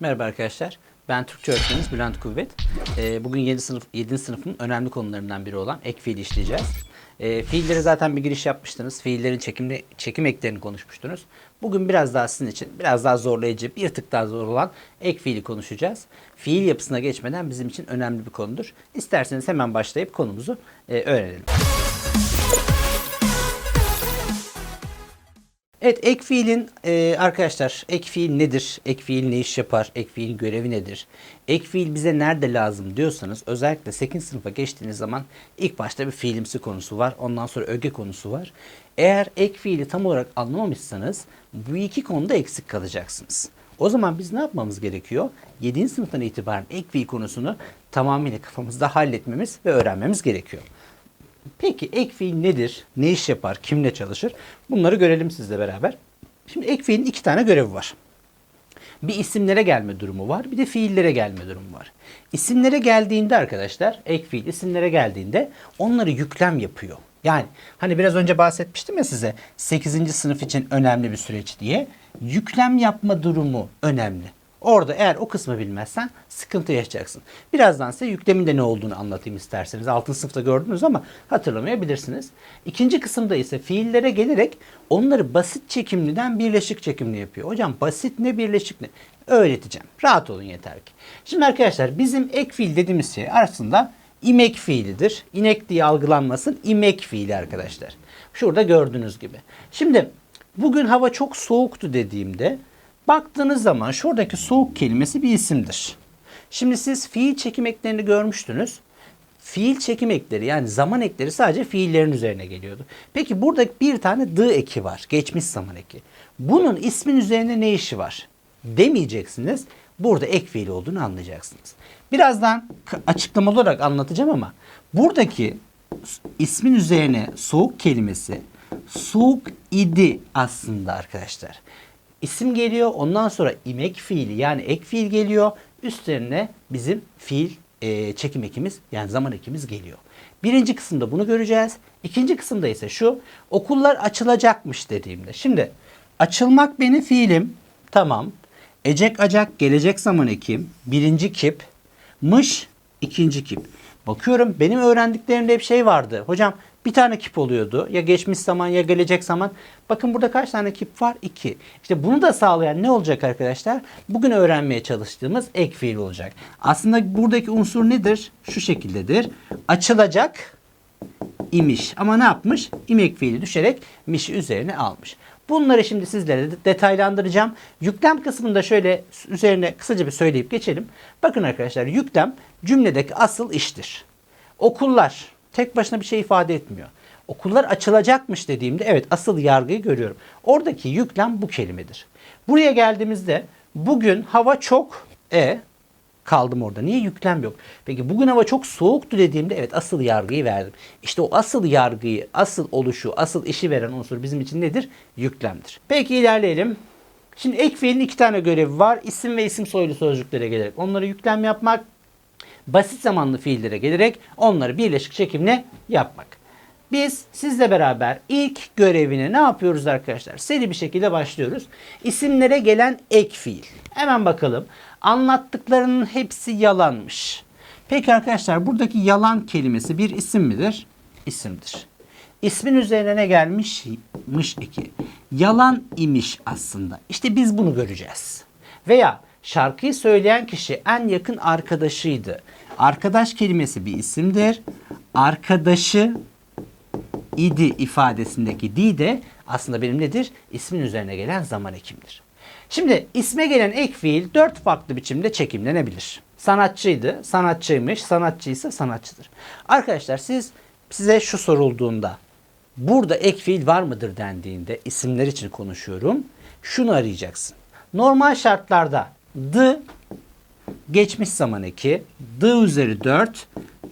Merhaba arkadaşlar. Ben Türkçe öğretmeniniz Bülent Kuvvet. Ee, bugün 7. sınıf 7. sınıfın önemli konularından biri olan ek fiil işleyeceğiz. Ee, fiillere zaten bir giriş yapmıştınız. Fiillerin çekimli, çekim eklerini konuşmuştunuz. Bugün biraz daha sizin için biraz daha zorlayıcı, bir tık daha zor olan ek fiili konuşacağız. Fiil yapısına geçmeden bizim için önemli bir konudur. İsterseniz hemen başlayıp konumuzu e, öğrenelim. Evet ek fiilin e, arkadaşlar ek fiil nedir? Ek fiil ne iş yapar? Ek fiilin görevi nedir? Ek fiil bize nerede lazım diyorsanız özellikle 8. sınıfa geçtiğiniz zaman ilk başta bir fiilimsi konusu var. Ondan sonra öge konusu var. Eğer ek fiili tam olarak anlamamışsanız bu iki konuda eksik kalacaksınız. O zaman biz ne yapmamız gerekiyor? 7. sınıftan itibaren ek fiil konusunu tamamıyla kafamızda halletmemiz ve öğrenmemiz gerekiyor. Peki ek nedir? Ne iş yapar? Kimle çalışır? Bunları görelim sizle beraber. Şimdi ek iki tane görevi var. Bir isimlere gelme durumu var, bir de fiillere gelme durumu var. İsimlere geldiğinde arkadaşlar, ek fiil isimlere geldiğinde onları yüklem yapıyor. Yani hani biraz önce bahsetmiştim ya size 8. sınıf için önemli bir süreç diye. Yüklem yapma durumu önemli. Orada eğer o kısmı bilmezsen sıkıntı yaşayacaksın. Birazdan size yüklemin de ne olduğunu anlatayım isterseniz. 6. sınıfta gördünüz ama hatırlamayabilirsiniz. İkinci kısımda ise fiillere gelerek onları basit çekimliden birleşik çekimli yapıyor. Hocam basit ne birleşik ne? Öğreteceğim. Rahat olun yeter ki. Şimdi arkadaşlar bizim ek fiil dediğimiz şey aslında imek fiilidir. İnek diye algılanmasın imek fiili arkadaşlar. Şurada gördüğünüz gibi. Şimdi bugün hava çok soğuktu dediğimde Baktığınız zaman şuradaki soğuk kelimesi bir isimdir. Şimdi siz fiil çekim eklerini görmüştünüz. Fiil çekim ekleri yani zaman ekleri sadece fiillerin üzerine geliyordu. Peki burada bir tane d eki var. Geçmiş zaman eki. Bunun ismin üzerinde ne işi var? Demeyeceksiniz. Burada ek fiil olduğunu anlayacaksınız. Birazdan açıklama olarak anlatacağım ama buradaki ismin üzerine soğuk kelimesi soğuk idi aslında arkadaşlar. İsim geliyor. Ondan sonra imek fiili yani ek fiil geliyor. Üstlerine bizim fiil e, çekim ekimiz yani zaman ekimiz geliyor. Birinci kısımda bunu göreceğiz. İkinci kısımda ise şu okullar açılacakmış dediğimde. Şimdi açılmak benim fiilim. Tamam. Ecek acak gelecek zaman ekim. Birinci kip. Mış ikinci kip. Bakıyorum benim öğrendiklerimde hep şey vardı. Hocam bir tane kip oluyordu. Ya geçmiş zaman ya gelecek zaman. Bakın burada kaç tane kip var? İki. İşte bunu da sağlayan ne olacak arkadaşlar? Bugün öğrenmeye çalıştığımız ek fiil olacak. Aslında buradaki unsur nedir? Şu şekildedir. Açılacak imiş. Ama ne yapmış? İmek fiili düşerek mişi üzerine almış. Bunları şimdi sizlere de detaylandıracağım. Yüklem kısmında şöyle üzerine kısaca bir söyleyip geçelim. Bakın arkadaşlar yüklem cümledeki asıl iştir. Okullar tek başına bir şey ifade etmiyor. Okullar açılacakmış dediğimde evet asıl yargıyı görüyorum. Oradaki yüklem bu kelimedir. Buraya geldiğimizde bugün hava çok e kaldım orada. Niye yüklem yok? Peki bugün hava çok soğuktu dediğimde evet asıl yargıyı verdim. İşte o asıl yargıyı, asıl oluşu, asıl işi veren unsur bizim için nedir? Yüklemdir. Peki ilerleyelim. Şimdi ek fiilin iki tane görevi var. İsim ve isim soylu sözcüklere gelerek onları yüklem yapmak, basit zamanlı fiillere gelerek onları birleşik çekimle yapmak. Biz sizle beraber ilk görevini ne yapıyoruz arkadaşlar? Seri bir şekilde başlıyoruz. İsimlere gelen ek fiil. Hemen bakalım. Anlattıklarının hepsi yalanmış. Peki arkadaşlar buradaki yalan kelimesi bir isim midir? İsimdir. İsmin üzerine ne gelmiş? Mış. Yalan imiş aslında. İşte biz bunu göreceğiz. Veya şarkıyı söyleyen kişi en yakın arkadaşıydı. Arkadaş kelimesi bir isimdir. Arkadaşı idi ifadesindeki di de aslında benim nedir? İsmin üzerine gelen zaman ekimdir. Şimdi isme gelen ek fiil dört farklı biçimde çekimlenebilir. Sanatçıydı, sanatçıymış, sanatçıysa sanatçıdır. Arkadaşlar siz size şu sorulduğunda burada ek fiil var mıdır dendiğinde isimler için konuşuyorum. Şunu arayacaksın. Normal şartlarda the geçmiş zaman eki, the üzeri 4,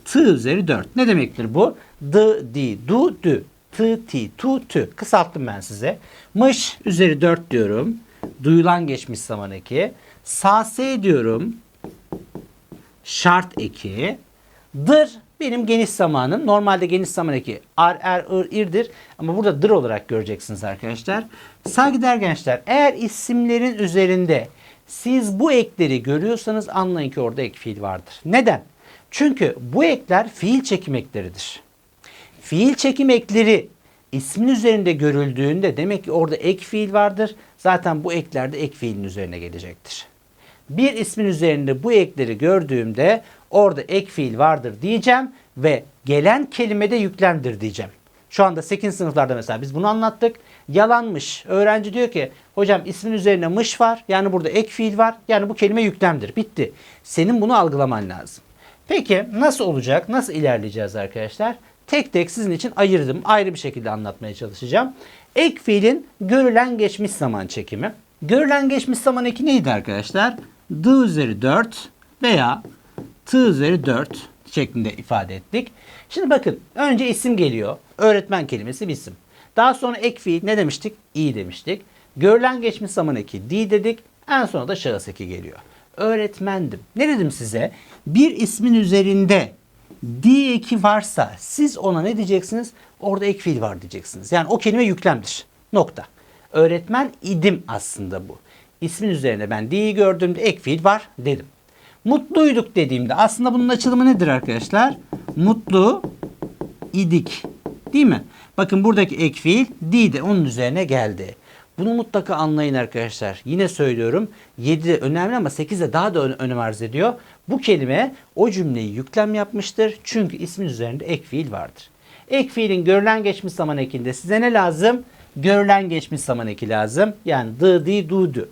t üzeri 4. Ne demektir bu? The, di, du, dü. T, ti, tu, tü. Kısalttım ben size. Mış üzeri 4 diyorum. Duyulan geçmiş zaman eki. Sase diyorum. Şart eki. Dır benim geniş zamanım. Normalde geniş zaman eki ar, er, ır, irdir. Ama burada dır olarak göreceksiniz arkadaşlar. Saygıdeğer gençler eğer isimlerin üzerinde Siz bu ekleri görüyorsanız anlayın ki orada ek fiil vardır. Neden? Çünkü bu ekler fiil çekim ekleridir. Fiil çekim ekleri ismin üzerinde görüldüğünde demek ki orada ek fiil vardır. Zaten bu ekler de ek fiilin üzerine gelecektir. Bir ismin üzerinde bu ekleri gördüğümde orada ek fiil vardır diyeceğim ve gelen kelimede yüklemdir diyeceğim. Şu anda 8. sınıflarda mesela biz bunu anlattık. Yalanmış. Öğrenci diyor ki hocam ismin üzerine mış var. Yani burada ek fiil var. Yani bu kelime yüklemdir. Bitti. Senin bunu algılaman lazım. Peki nasıl olacak? Nasıl ilerleyeceğiz arkadaşlar? Tek tek sizin için ayırdım. Ayrı bir şekilde anlatmaya çalışacağım. Ek fiilin görülen geçmiş zaman çekimi. Görülen geçmiş zaman eki neydi arkadaşlar? D üzeri 4 veya T üzeri 4 şeklinde ifade ettik. Şimdi bakın önce isim geliyor. Öğretmen kelimesi bir isim. Daha sonra ek fiil ne demiştik? İyi demiştik. Görülen geçmiş zaman eki D dedik. En sonra da şahıs eki geliyor. Öğretmendim. Ne dedim size? Bir ismin üzerinde D eki varsa siz ona ne diyeceksiniz? Orada ek fiil var diyeceksiniz. Yani o kelime yüklemdir. Nokta. Öğretmen idim aslında bu. İsmin üzerine ben D'yi gördüğümde ek fiil var dedim. Mutluyduk dediğimde aslında bunun açılımı nedir arkadaşlar? Mutlu idik. Değil mi? Bakın buradaki ek fiil D de onun üzerine geldi. Bunu mutlaka anlayın arkadaşlar. Yine söylüyorum 7 de önemli ama 8 de daha da ön- önem arz ediyor. Bu kelime o cümleyi yüklem yapmıştır. Çünkü ismin üzerinde ek fiil vardır. Ek fiilin görülen geçmiş zaman ekinde size ne lazım? Görülen geçmiş zaman eki lazım. Yani dı, di, du, du.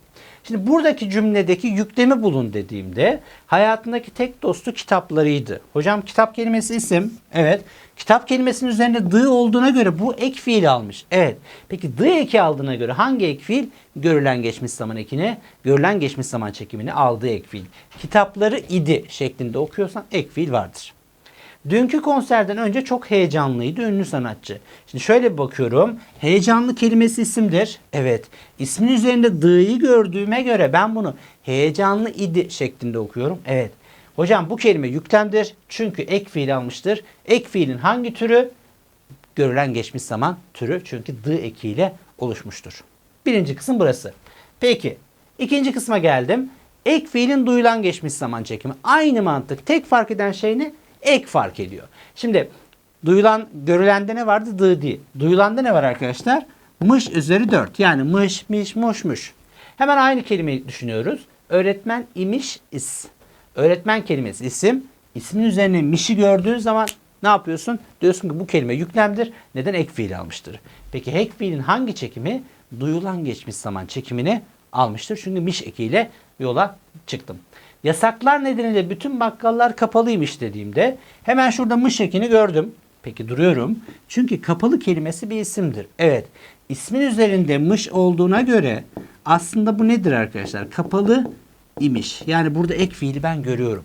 Şimdi buradaki cümledeki yüklemi bulun dediğimde hayatındaki tek dostu kitaplarıydı. Hocam kitap kelimesi isim. Evet. Kitap kelimesinin üzerinde dı olduğuna göre bu ek fiil almış. Evet. Peki dı eki aldığına göre hangi ek fiil? Görülen geçmiş zaman ekini, görülen geçmiş zaman çekimini aldığı ek fiil. Kitapları idi şeklinde okuyorsan ek fiil vardır. Dünkü konserden önce çok heyecanlıydı ünlü sanatçı. Şimdi şöyle bir bakıyorum. Heyecanlı kelimesi isimdir. Evet. İsmin üzerinde dı'yı gördüğüme göre ben bunu heyecanlı idi şeklinde okuyorum. Evet. Hocam bu kelime yüklemdir. Çünkü ek fiil almıştır. Ek fiilin hangi türü? Görülen geçmiş zaman türü. Çünkü dı ekiyle oluşmuştur. Birinci kısım burası. Peki. ikinci kısma geldim. Ek fiilin duyulan geçmiş zaman çekimi. Aynı mantık. Tek fark eden şey ne? Ek fark ediyor. Şimdi duyulan, görülende ne vardı? Dı di. Duyulanda ne var arkadaşlar? Mış üzeri 4. Yani mış, miş, muş, muş. Hemen aynı kelimeyi düşünüyoruz. Öğretmen imiş is. Öğretmen kelimesi isim. İsmin üzerine mişi gördüğün zaman ne yapıyorsun? Diyorsun ki bu kelime yüklemdir. Neden ek fiil almıştır? Peki ek fiilin hangi çekimi? Duyulan geçmiş zaman çekimini almıştır. Çünkü miş ekiyle yola çıktım. Yasaklar nedeniyle bütün bakkallar kapalıymış dediğimde hemen şurada mış ekini gördüm. Peki duruyorum. Çünkü kapalı kelimesi bir isimdir. Evet. ismin üzerinde mış olduğuna göre aslında bu nedir arkadaşlar? Kapalı imiş. Yani burada ek fiili ben görüyorum.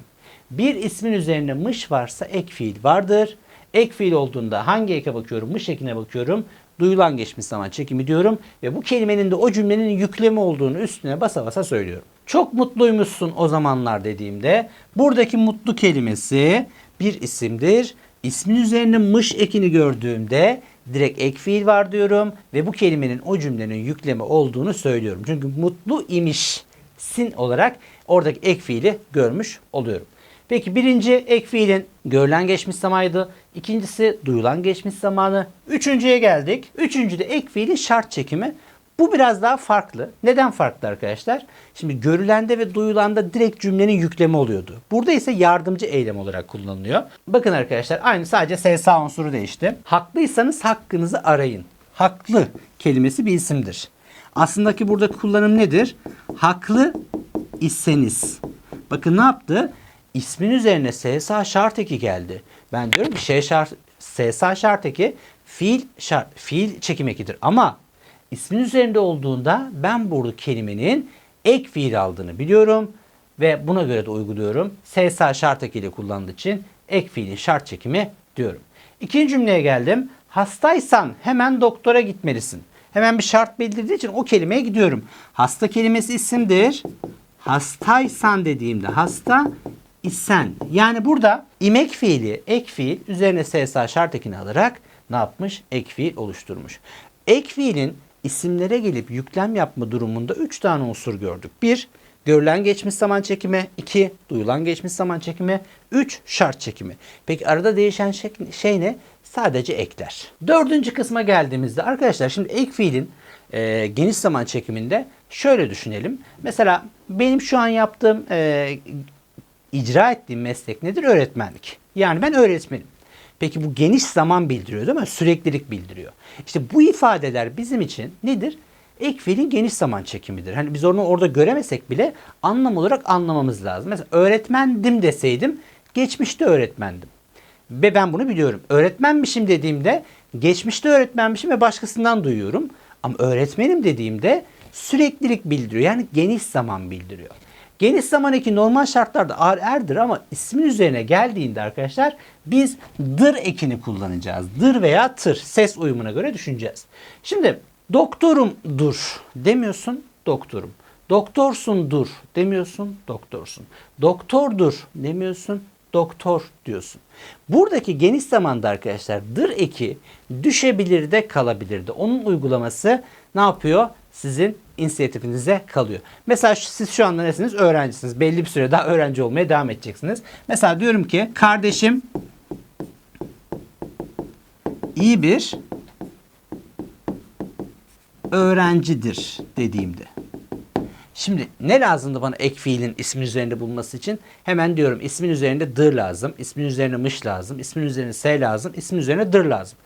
Bir ismin üzerinde mış varsa ek fiil vardır. Ek fiil olduğunda hangi eke bakıyorum? Mış ekine bakıyorum. Duyulan geçmiş zaman çekimi diyorum. Ve bu kelimenin de o cümlenin yüklemi olduğunu üstüne basa basa söylüyorum. Çok mutluymuşsun o zamanlar dediğimde buradaki mutlu kelimesi bir isimdir. İsmin üzerine mış ekini gördüğümde direkt ek fiil var diyorum ve bu kelimenin o cümlenin yüklemi olduğunu söylüyorum. Çünkü mutlu imiş sin olarak oradaki ek fiili görmüş oluyorum. Peki birinci ek fiilin görülen geçmiş zamanıydı. İkincisi duyulan geçmiş zamanı. Üçüncüye geldik. Üçüncüde ek fiilin şart çekimi. Bu biraz daha farklı. Neden farklı arkadaşlar? Şimdi görülende ve duyulanda direkt cümlenin yüklemi oluyordu. Burada ise yardımcı eylem olarak kullanılıyor. Bakın arkadaşlar aynı sadece SSA unsuru değişti. Haklıysanız hakkınızı arayın. Haklı kelimesi bir isimdir. Aslında ki burada kullanım nedir? Haklı iseniz. Bakın ne yaptı? İsmin üzerine SSA şart eki geldi. Ben diyorum ki şey şart, SSA şart eki fiil şart, fiil çekim ekidir. Ama ismin üzerinde olduğunda ben burada kelimenin ek fiil aldığını biliyorum ve buna göre de uyguluyorum. SSA şart ekiyle kullandığı için ek fiilin şart çekimi diyorum. İkinci cümleye geldim. Hastaysan hemen doktora gitmelisin. Hemen bir şart bildirdiği için o kelimeye gidiyorum. Hasta kelimesi isimdir. Hastaysan dediğimde hasta isen. Yani burada imek fiili, ek fiil üzerine SSA şart ekini alarak ne yapmış? Ek fiil oluşturmuş. Ek fiilin isimlere gelip yüklem yapma durumunda 3 tane unsur gördük. Bir, görülen geçmiş zaman çekimi, 2 duyulan geçmiş zaman çekimi, 3 şart çekimi. Peki arada değişen şey, şey ne? Sadece ekler. Dördüncü kısma geldiğimizde arkadaşlar şimdi ek fiilin e, geniş zaman çekiminde şöyle düşünelim. Mesela benim şu an yaptığım e, icra ettiğim meslek nedir? Öğretmenlik. Yani ben öğretmenim. Peki bu geniş zaman bildiriyor değil mi? Süreklilik bildiriyor. İşte bu ifadeler bizim için nedir? Ek fiilin geniş zaman çekimidir. Hani biz onu orada göremesek bile anlam olarak anlamamız lazım. Mesela öğretmendim deseydim geçmişte öğretmendim. Ve ben bunu biliyorum. Öğretmenmişim dediğimde geçmişte öğretmenmişim ve başkasından duyuyorum. Ama öğretmenim dediğimde süreklilik bildiriyor. Yani geniş zaman bildiriyor. Geniş zaman eki normal şartlarda ar erdir ama ismin üzerine geldiğinde arkadaşlar biz dır ekini kullanacağız. Dır veya tır ses uyumuna göre düşüneceğiz. Şimdi doktorum dur demiyorsun doktorum. Doktorsun dur demiyorsun doktorsun. Doktordur demiyorsun doktor diyorsun. Buradaki geniş zamanda arkadaşlar dır eki düşebilir de kalabilir de. Onun uygulaması ne yapıyor? Sizin inisiyatifinize kalıyor. Mesela siz şu anda nesiniz? Öğrencisiniz. Belli bir süre daha öğrenci olmaya devam edeceksiniz. Mesela diyorum ki kardeşim iyi bir öğrencidir dediğimde. Şimdi ne lazımdı bana ek fiilin ismin üzerinde bulunması için? Hemen diyorum ismin üzerinde dır lazım, ismin üzerine mış lazım, ismin üzerine s lazım, ismin üzerine dır lazım.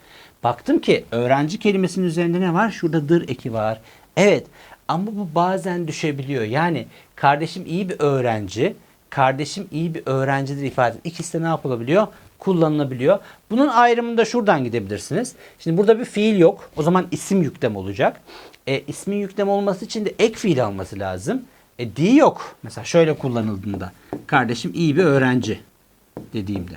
Baktım ki öğrenci kelimesinin üzerinde ne var? Şurada dır eki var. Evet ama bu bazen düşebiliyor. Yani kardeşim iyi bir öğrenci, kardeşim iyi bir öğrencidir ifade. İkisi de ne yapılabiliyor? Kullanılabiliyor. Bunun ayrımını da şuradan gidebilirsiniz. Şimdi burada bir fiil yok. O zaman isim yüklem olacak. E, ismin yüklem olması için de ek fiil alması lazım. E, di yok. Mesela şöyle kullanıldığında. Kardeşim iyi bir öğrenci dediğimde.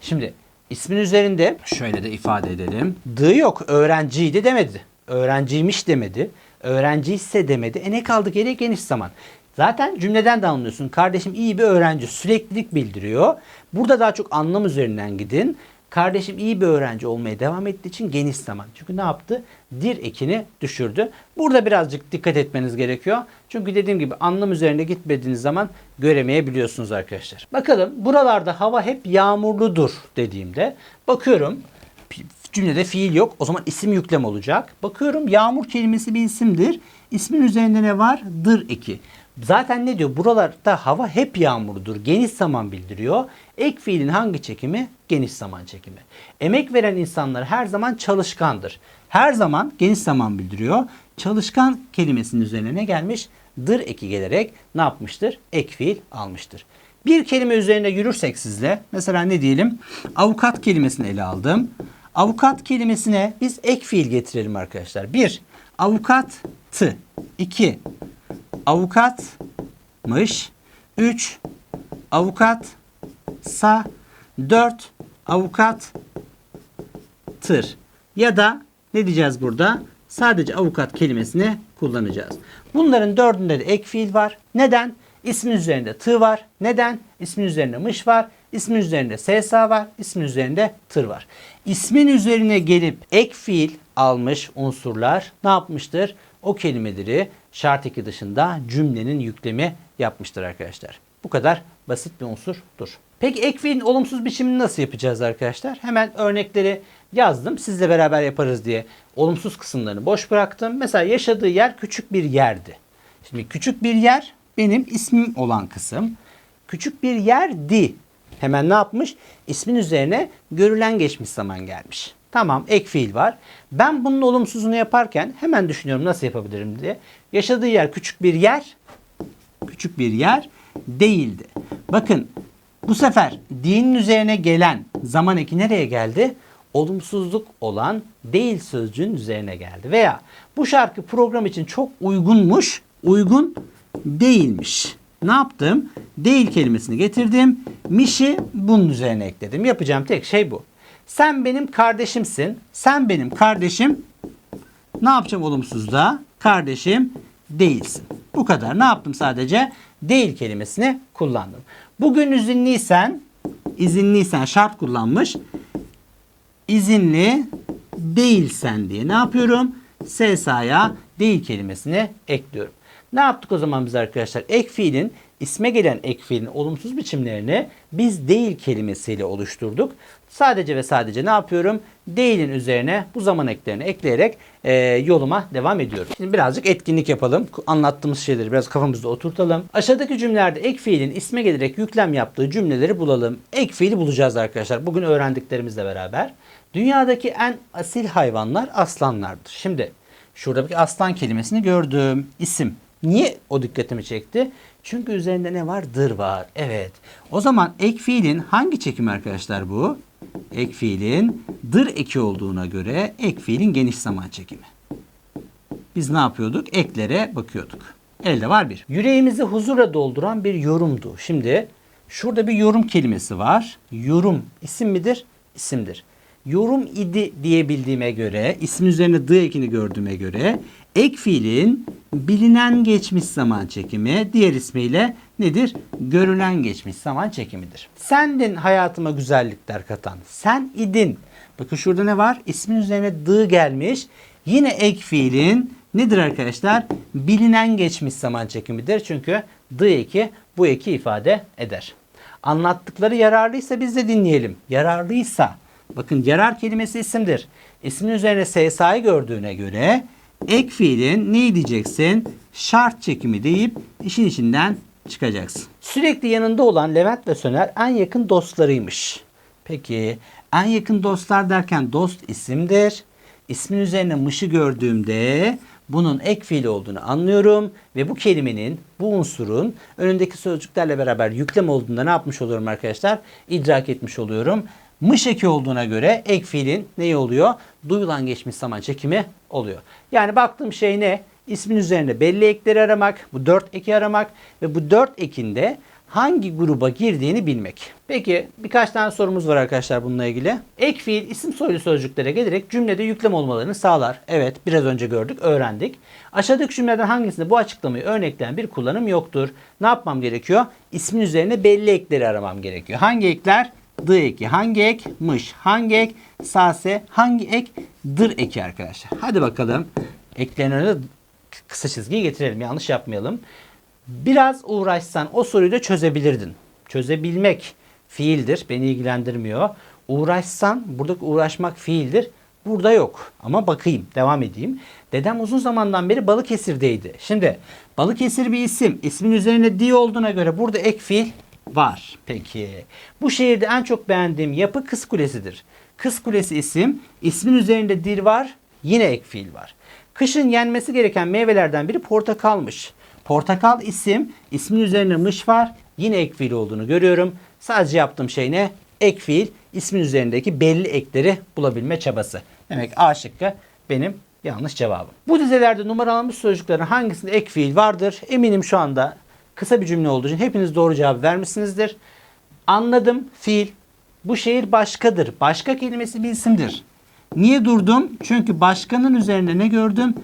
Şimdi ismin üzerinde şöyle de ifade edelim. D yok. Öğrenciydi demedi. Öğrenciymiş demedi. Öğrenciyse demedi. E ne kaldı geriye geniş zaman. Zaten cümleden de anlıyorsun. Kardeşim iyi bir öğrenci. Süreklilik bildiriyor. Burada daha çok anlam üzerinden gidin. Kardeşim iyi bir öğrenci olmaya devam ettiği için geniş zaman. Çünkü ne yaptı? Dir ekini düşürdü. Burada birazcık dikkat etmeniz gerekiyor. Çünkü dediğim gibi anlam üzerinde gitmediğiniz zaman göremeyebiliyorsunuz arkadaşlar. Bakalım buralarda hava hep yağmurludur dediğimde bakıyorum cümlede fiil yok. O zaman isim yüklem olacak. Bakıyorum yağmur kelimesi bir isimdir. İsmin üzerinde ne var? Dır eki. Zaten ne diyor? Buralarda hava hep yağmurdur. Geniş zaman bildiriyor. Ek fiilin hangi çekimi? Geniş zaman çekimi. Emek veren insanlar her zaman çalışkandır. Her zaman geniş zaman bildiriyor. Çalışkan kelimesinin üzerine ne gelmiş? Dır eki gelerek ne yapmıştır? Ek fiil almıştır. Bir kelime üzerine yürürsek sizle mesela ne diyelim? Avukat kelimesini ele aldım. Avukat kelimesine biz ek fiil getirelim arkadaşlar. Bir, avukattı. İki, avukatmış. Üç, avukat sa. Dört, avukat tır. Ya da ne diyeceğiz burada? Sadece avukat kelimesini kullanacağız. Bunların dördünde de ek fiil var. Neden? İsmin üzerinde tı var. Neden? İsmin üzerinde mış var. İsmin üzerinde SSA var. İsmin üzerinde tır var. İsmin üzerine gelip ek fiil almış unsurlar ne yapmıştır? O kelimeleri şart eki dışında cümlenin yüklemi yapmıştır arkadaşlar. Bu kadar basit bir unsurdur. Peki ek fiilin olumsuz biçimini nasıl yapacağız arkadaşlar? Hemen örnekleri yazdım. Sizle beraber yaparız diye olumsuz kısımlarını boş bıraktım. Mesela yaşadığı yer küçük bir yerdi. Şimdi küçük bir yer benim ismim olan kısım. Küçük bir yerdi. Hemen ne yapmış? İsmin üzerine görülen geçmiş zaman gelmiş. Tamam ek fiil var. Ben bunun olumsuzunu yaparken hemen düşünüyorum nasıl yapabilirim diye. Yaşadığı yer küçük bir yer. Küçük bir yer değildi. Bakın bu sefer dinin üzerine gelen zaman eki nereye geldi? Olumsuzluk olan değil sözcüğün üzerine geldi. Veya bu şarkı program için çok uygunmuş, uygun değilmiş. Ne yaptım? Değil kelimesini getirdim. Mişi bunun üzerine ekledim. Yapacağım tek şey bu. Sen benim kardeşimsin. Sen benim kardeşim. Ne yapacağım olumsuzda? Kardeşim değilsin. Bu kadar. Ne yaptım sadece? Değil kelimesini kullandım. Bugün izinliysen, izinliysen şart kullanmış. İzinli değilsen diye ne yapıyorum? SSA'ya değil kelimesini ekliyorum. Ne yaptık o zaman biz arkadaşlar? Ek fiilin isme gelen ek fiilin olumsuz biçimlerini biz değil kelimesiyle oluşturduk. Sadece ve sadece ne yapıyorum? Değilin üzerine bu zaman eklerini ekleyerek e, yoluma devam ediyorum. Şimdi birazcık etkinlik yapalım. Anlattığımız şeyleri biraz kafamızda oturtalım. Aşağıdaki cümlelerde ek fiilin isme gelerek yüklem yaptığı cümleleri bulalım. Ek fiili bulacağız arkadaşlar. Bugün öğrendiklerimizle beraber. Dünyadaki en asil hayvanlar aslanlardır. Şimdi şurada bir aslan kelimesini gördüm. İsim. Niye o dikkatimi çekti? Çünkü üzerinde ne var? Dır var. Evet. O zaman ek fiilin hangi çekimi arkadaşlar bu? Ek fiilin dır eki olduğuna göre ek fiilin geniş zaman çekimi. Biz ne yapıyorduk? Eklere bakıyorduk. Elde var bir. Yüreğimizi huzurla dolduran bir yorumdu. Şimdi şurada bir yorum kelimesi var. Yorum isim midir? İsimdir. Yorum idi diyebildiğime göre, ismin üzerine dı ekini gördüğüme göre ek fiilin bilinen geçmiş zaman çekimi, diğer ismiyle nedir? Görülen geçmiş zaman çekimidir. Sendin hayatıma güzellikler katan. Sen idin. Bakın şurada ne var? İsmin üzerine dı gelmiş. Yine ek fiilin nedir arkadaşlar? Bilinen geçmiş zaman çekimidir. Çünkü dı eki bu eki ifade eder. Anlattıkları yararlıysa biz de dinleyelim. Yararlıysa bakın yarar kelimesi isimdir. İsmin üzerine SSA'yı gördüğüne göre ek fiilin ne diyeceksin? Şart çekimi deyip işin içinden çıkacaksın. Sürekli yanında olan Levent ve Söner en yakın dostlarıymış. Peki en yakın dostlar derken dost isimdir. İsmin üzerine mışı gördüğümde bunun ek fiil olduğunu anlıyorum ve bu kelimenin, bu unsurun önündeki sözcüklerle beraber yüklem olduğunda ne yapmış oluyorum arkadaşlar? İdrak etmiş oluyorum. Mış eki olduğuna göre ek fiilin neyi oluyor? Duyulan geçmiş zaman çekimi oluyor. Yani baktığım şey ne? İsmin üzerine belli ekleri aramak, bu dört eki aramak ve bu dört ekinde hangi gruba girdiğini bilmek. Peki birkaç tane sorumuz var arkadaşlar bununla ilgili. Ek fiil isim soylu sözcüklere gelerek cümlede yüklem olmalarını sağlar. Evet biraz önce gördük, öğrendik. Aşağıdaki cümleden hangisinde bu açıklamayı örnekleyen bir kullanım yoktur? Ne yapmam gerekiyor? İsmin üzerine belli ekleri aramam gerekiyor. Hangi ekler? Dı eki. Hangi ek? Mış. Hangi ek? Sase. Hangi ek? Dır eki arkadaşlar. Hadi bakalım. Eklerin önüne kısa çizgiyi getirelim. Yanlış yapmayalım. Biraz uğraşsan o soruyu da çözebilirdin. Çözebilmek fiildir. Beni ilgilendirmiyor. Uğraşsan buradaki uğraşmak fiildir. Burada yok. Ama bakayım. Devam edeyim. Dedem uzun zamandan beri Balıkesir'deydi. Şimdi Balıkesir bir isim. İsmin üzerine di olduğuna göre burada ek fiil var. Peki. Bu şehirde en çok beğendiğim yapı Kız Kulesi'dir. Kız Kulesi isim. ismin üzerinde dil var. Yine ek fiil var. Kışın yenmesi gereken meyvelerden biri portakalmış. Portakal isim, ismin üzerine mış var. Yine ek fiil olduğunu görüyorum. Sadece yaptığım şey ne? Ek fiil, ismin üzerindeki belli ekleri bulabilme çabası. Demek A şıkkı benim yanlış cevabım. Bu dizelerde numaralanmış sözcüklerin hangisinde ek fiil vardır? Eminim şu anda kısa bir cümle olduğu için hepiniz doğru cevap vermişsinizdir. Anladım fiil. Bu şehir başkadır. Başka kelimesi bir isimdir. Niye durdum? Çünkü başkanın üzerinde ne gördüm?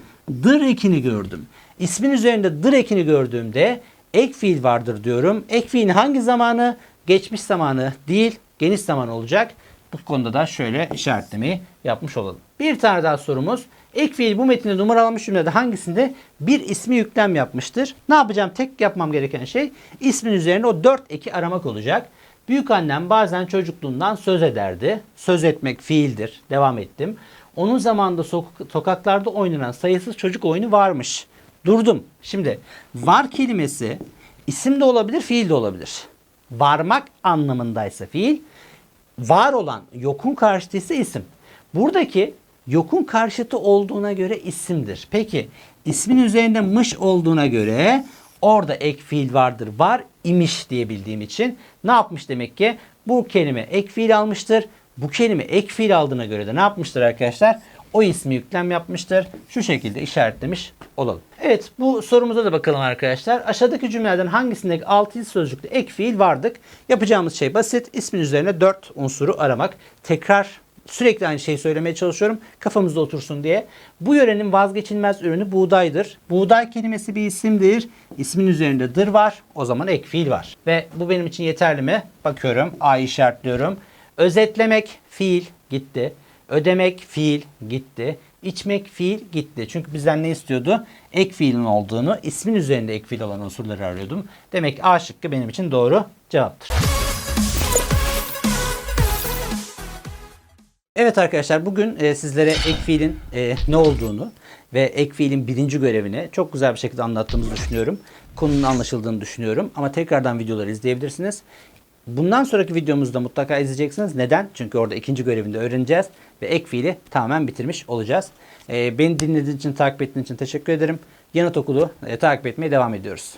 Dır ekini gördüm. İsmin üzerinde dır ekini gördüğümde ek fiil vardır diyorum. Ek fiilin hangi zamanı? Geçmiş zamanı değil, geniş zaman olacak. Bu konuda da şöyle işaretlemeyi yapmış olalım. Bir tane daha sorumuz. Ek fiil bu metinde numaralanmış cümlede hangisinde bir ismi yüklem yapmıştır? Ne yapacağım? Tek yapmam gereken şey ismin üzerine o dört eki aramak olacak. Büyük annem bazen çocukluğundan söz ederdi. Söz etmek fiildir. Devam ettim. Onun zamanında sok- sokaklarda oynanan sayısız çocuk oyunu varmış. Durdum. Şimdi var kelimesi isim de olabilir, fiil de olabilir. Varmak anlamındaysa fiil, var olan yokun karşıtı ise isim. Buradaki yokun karşıtı olduğuna göre isimdir. Peki ismin üzerinde mış olduğuna göre orada ek fiil vardır. Var imiş diye bildiğim için ne yapmış demek ki? Bu kelime ek fiil almıştır. Bu kelime ek fiil aldığına göre de ne yapmıştır arkadaşlar? O ismi yüklem yapmıştır. Şu şekilde işaretlemiş olalım. Evet bu sorumuza da bakalım arkadaşlar. Aşağıdaki cümlelerden hangisindeki altı sözcükte ek fiil vardık? Yapacağımız şey basit. İsmin üzerine dört unsuru aramak. Tekrar sürekli aynı şeyi söylemeye çalışıyorum. Kafamızda otursun diye. Bu yörenin vazgeçilmez ürünü buğdaydır. Buğday kelimesi bir isimdir. İsmin üzerinde dır var. O zaman ek fiil var. Ve bu benim için yeterli mi? Bakıyorum. A işaretliyorum. Özetlemek fiil gitti. Ödemek fiil gitti. İçmek fiil gitti. Çünkü bizden ne istiyordu? Ek fiilin olduğunu, ismin üzerinde ek fiil olan unsurları arıyordum. Demek ki A şıkkı benim için doğru cevaptır. Evet arkadaşlar bugün e, sizlere ek fiilin e, ne olduğunu ve ek fiilin birinci görevini çok güzel bir şekilde anlattığımızı düşünüyorum. Konunun anlaşıldığını düşünüyorum. Ama tekrardan videoları izleyebilirsiniz. Bundan sonraki videomuzda mutlaka izleyeceksiniz. Neden? Çünkü orada ikinci görevinde öğreneceğiz ve ek fiili tamamen bitirmiş olacağız. E, beni dinlediğiniz için, takip ettiğiniz için teşekkür ederim. Yanıt okulu takip etmeye devam ediyoruz.